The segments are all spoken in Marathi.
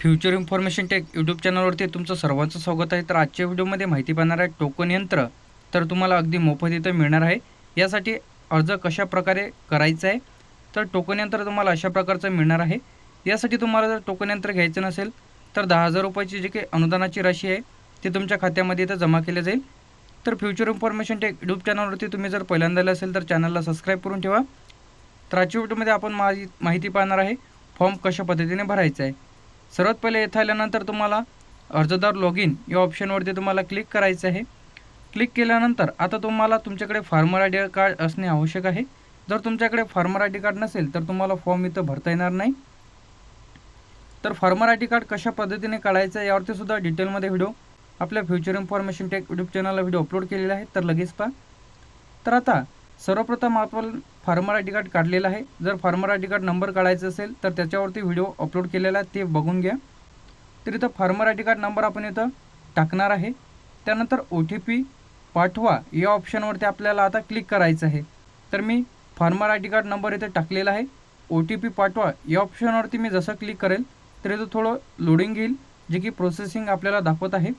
फ्युचर इन्फॉर्मेशन टेक यूट्यूब चॅनलवरती तुमचं सर्वांचं स्वागत आहे. तर आजच्या व्हिडिओमध्ये माहिती पाहणार आहे टोकन यंत्र तर तुम्हाला अगदी मोफत इथं मिळणार आहे. यासाठी अर्ज कशा प्रकारे करायचा आहे? तर टोकन यंत्र तुम्हाला अशा प्रकारचं मिळणार आहे. यासाठी तुम्हाला जर टोकन यंत्र घ्यायचं नसेल तर दहा हजार रुपयाची जी काही अनुदानाची राशी आहे ती तुमच्या खात्यामध्ये इथं जमा केली जाईल. तर फ्युचर इन्फॉर्मेशन टेक यूट्यूब चॅनलवरती तुम्ही जर पहिल्यांदा आले असेल तर चॅनलला सबस्क्राईब करून ठेवा. तर आजच्या व्हिडिओमध्ये आपण माहि माहिती पाहणार आहे फॉर्म कशा पद्धतीने भरायचा आहे. सर्वात पहिले येथे आल्यानंतर तुम्हाला अर्जदार लॉग इन या ऑप्शनवरती तुम्हाला क्लिक करायचं आहे. क्लिक केल्यानंतर आता तुम्हाला तुमच्याकडे फार्मर आय डी कार्ड असणे आवश्यक आहे. जर तुमच्याकडे फार्मर आय डी कार्ड नसेल तर तुम्हाला फॉर्म इथं भरता येणार नाही. तर फार्मर आय डी कार्ड कशा पद्धतीने काढायचं आहे यावरती सुद्धा डिटेलमध्ये व्हिडिओ आपल्या फ्युचर इन्फॉर्मेशन टेक यूट्यूब चॅनलला व्हिडिओ अपलोड केलेला आहे तर लगेच पहा. तर आता सर्वप्रथम आपण फार्मर आय डी कार्ड काढलेलं आहे. जर farmer I D card number काढायचा असेल तर त्याच्यावरती व्हिडिओ अपलोड केलेला आहे ते बघून घ्या. तर इथं farmer I D card number आपण इथं टाकणार आहे. त्यानंतर ओ टी पी पाठवा. या ऑप्शनवरती आपल्याला आता क्लिक करायचं आहे. तर मी farmer I D card number इथे टाकलेला आहे. ओ टी पी पाठवा. या ऑप्शनवरती मी जसं क्लिक करेल तर इथं थोडं लोडिंग घेईल जे की प्रोसेसिंग आपल्याला दाखवत आहे.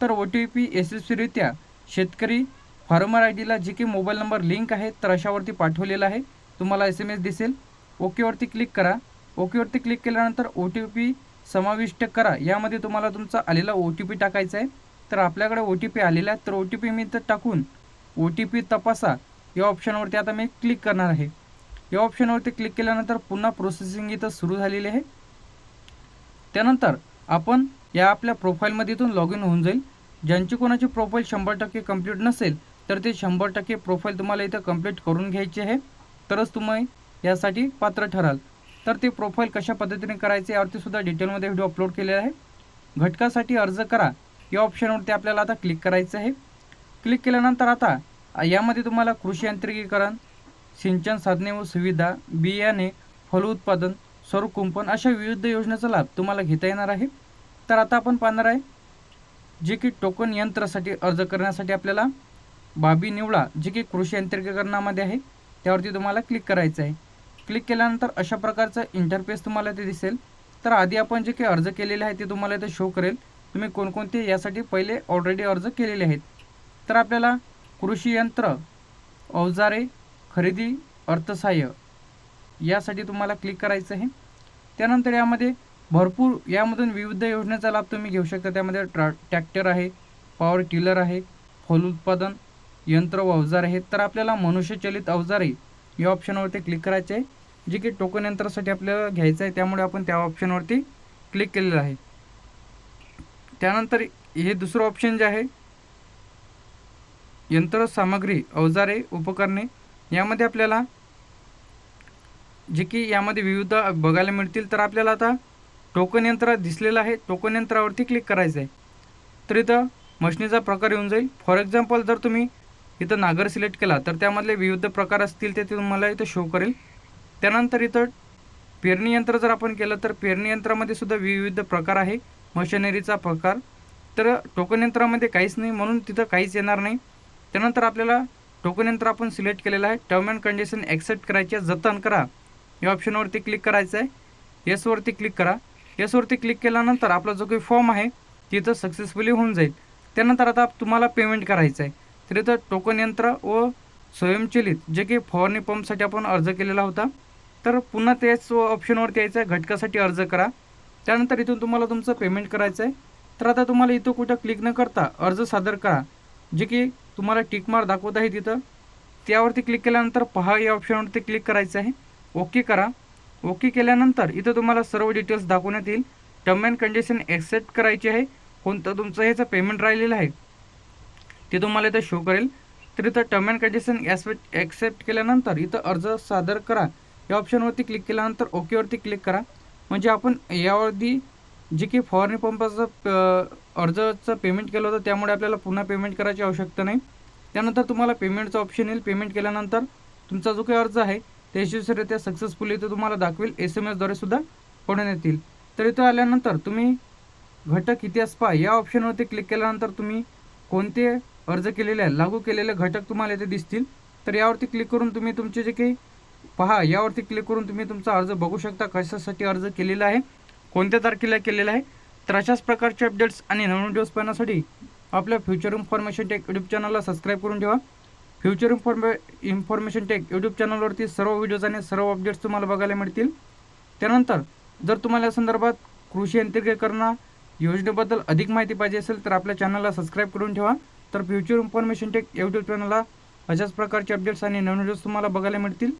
तर ओ टी पी यशस्वीरित्या शेतकरी फार्मर आय डीला जे की मोबाईल नंबर लिंक आहे तर अशावरती पाठवलेला आहे. तुम्हाला एस एम एस दिसेल. ओकेवरती क्लिक करा. ओकेवरती क्लिक केल्यानंतर ओ टी पी समाविष्ट करा. यामध्ये तुम्हाला तुमचा आलेला ओ टी पी टाकायचा आहे. तर आपल्याकडे ओ टी पी आलेला आहे. तर ओ टी पी मी इथं टाकून ओ टी पी तपासा. या ऑप्शनवरती आता मी क्लिक करणार आहे. या ऑप्शनवरती क्लिक केल्यानंतर पुन्हा प्रोसेसिंग इथं सुरू झालेली आहे. त्यानंतर आपण या आपल्या प्रोफाईलमध्ये इथून लॉग इन होऊन जाईल. ज्यांची कोणाची प्रोफाईल शंभर टक्के कंप्लीट नसेल तर ते शंभर टक्के प्रोफाईल तुम्हाला इथं कंप्लीट करून घ्यायची आहे. तरच तुम्ही यासाठी पात्र ठराल. तर ते प्रोफाईल कशा पद्धतीने करायचे यावरती सुद्धा डिटेलमध्ये व्हिडिओ अपलोड केलेला आहे. घटकासाठी अर्ज करा. या ऑप्शनवरती आपल्याला आता क्लिक करायचं आहे. क्लिक केल्यानंतर आता यामध्ये तुम्हाला कृषी यांत्रिकीकरण सिंचन साधने व सुविधा बियाणे फलोत्पादन स्वरूप कुंपण अशा विविध योजनेचा लाभ तुम्हाला घेता येणार आहे. तर आता आपण पाहणार आहे जे की टोकन यंत्रासाठी अर्ज करण्यासाठी आपल्याला बाबी निवडा जे की कृषी यंत्रिकीकरणामध्ये आहे त्यावरती तुम्हाला क्लिक करायचं आहे. क्लिक केल्यानंतर अशा प्रकारचं इंटरफेस तुम्हाला ते दिसेल. तर आधी आपण जे काही अर्ज केलेले आहे ते तुम्हाला इथे शो करेल. तुम्ही कोणकोणते यासाठी पहिले ऑलरेडी अर्ज केलेले आहेत. तर आपल्याला कृषी यंत्र अवजारे खरेदी अर्थसहाय्य यासाठी तुम्हाला क्लिक करायचं आहे. त्यानंतर यामध्ये भरपूर यामधून विविध योजनेचा लाभ तुम्ही घेऊ शकता. त्यामध्ये ट्रॅ ट्रॅक्टर आहे पॉवर टिलर आहे फलोत्पादन यंत्र व अवजार आहेत तर आपल्याला मनुष्यचलित अवजारे या ऑप्शनवरती क्लिक करायचे आहे. जे की टोकन यंत्रासाठी आपल्याला घ्यायचं आहे त्यामुळे आपण त्या ऑप्शनवरती क्लिक केलेलं आहे. त्यानंतर हे दुसरं ऑप्शन जे आहे यंत्रसामग्री अवजारे उपकरणे यामध्ये आपल्याला जे की यामध्ये विविध बघायला मिळतील. तर आपल्याला आता टोकन यंत्र दिसलेलं आहे. टोकन यंत्रावरती क्लिक करायचं आहे. तर इथं मशनीचा प्रकार येऊन जाईल. फॉर एक्झाम्पल जर तुम्ही इथं नागर सिलेक्ट केला तर त्यामधले विविध प्रकार असतील ते तुम्हाला इथं शो करेल. त्यानंतर इथं पेरणी यंत्र जर आपण केलं तर पेरणी यंत्रामध्ये सुद्धा विविध प्रकार आहे. मशिनरीचा प्रकार. तर टोकन यंत्रामध्ये काहीच नाही म्हणून तिथं काहीच येणार नाही. त्यानंतर आपल्याला टोकन यंत्र आपण सिलेक्ट केलेलं आहे. टर्म अँड कंडिशन ॲक्सेप्ट करायची आहे, जतन करा. या ऑप्शनवरती क्लिक करायचं आहे येसवरती क्लिक करा. येसवरती क्लिक केल्यानंतर आपला जो काही फॉर्म आहे तिथं सक्सेसफुली होऊन जाईल. त्यानंतर आता तुम्हाला पेमेंट करायचं आहे तर इथं टोकन यंत्र व स्वयंचलित जे की फवारणी पंपसाठी आपण अर्ज केलेला होता. तर पुन्हा त्याच ऑप्शनवरती यायचं आहे घटकासाठी अर्ज करा. त्यानंतर इथून तुम्हाला तुमचं पेमेंट करायचं आहे तर आता तुम्हाला इथं कुठं क्लिक न करता अर्ज सादर करा जे की तुम्हाला टिकमार दाखवत आहे तिथं. त्यावरती क्लिक केल्यानंतर पहा या ऑप्शनवरती क्लिक करायचं आहे. ओके करा. ओके केल्यानंतर इथं तुम्हाला सर्व डिटेल्स दाखवण्यात येईल. टर्म अँड कंडिशन ॲक्सेप्ट करायची आहे. कोणतं तुमचं ह्याचं पेमेंट राहिलेलं आहे. ते तुम्हाला इथं शो करेल. तर इथं term and condition aspect accept केल्यानंतर इथं अर्ज सादर करा. या ऑप्शनवरती क्लिक केल्यानंतर ओकेवरती क्लिक करा. म्हणजे आपण यावरती जे की फवारणी पंपाचं अर्जचं पेमेंट केलं होतं त्यामुळे आपल्याला पुन्हा पेमेंट करायची आवश्यकता नाही. त्यानंतर तुम्हाला पेमेंटचं ऑप्शन येईल. पेमेंट केल्यानंतर तुमचा जो काही अर्ज आहे ते यशस्वीरित्या सक्सेसफुली इथं तुम्हाला दाखवेल. एस एम एसद्वारे सुद्धा पडून येतील तर इथं आल्यानंतर तुम्ही घटक इतिहास पहा. या ऑप्शनवरती क्लिक केल्यानंतर तुम्ही कोणते अर्ज केलेले आहे लागू केलेले घटक तुम्हाला इथे दिसतील. तर यावरती क्लिक करून तुम्ही तुमचे जे काही पहा यावरती क्लिक करून तुम्ही तुमचा अर्ज बघू शकता कशासाठी अर्ज केलेला आहे कोणत्या तारखेला केलेलं आहे. तर अशाच प्रकारचे अपडेट्स आणि नवीन व्हिडिओज पाहण्यासाठी आपल्या फ्युचर इन्फॉर्मेशन टेक यूट्यूब चॅनलला सबस्क्राईब करून ठेवा. फ्युचर इन्फॉर्मे इन्फॉर्मेशन टेक यूट्यूब चॅनलवरती सर्व व्हिडिओज आणि सर्व अपडेट्स तुम्हाला बघायला मिळतील. त्यानंतर जर तुम्हाला या संदर्भात कृषी यंत्रिकीकरण योजनेबद्दल अधिक माहिती पाहिजे असेल तर आपल्या चॅनलला सबस्क्राईब करून ठेवा. तर फ्युचर इन्फॉर्मेशन टेक यूट्यूब चॅनलला अशाच प्रकारचे अपडेट्स आणि नवीन व्हिडिओज तुम्हाला बघायला मिळतील.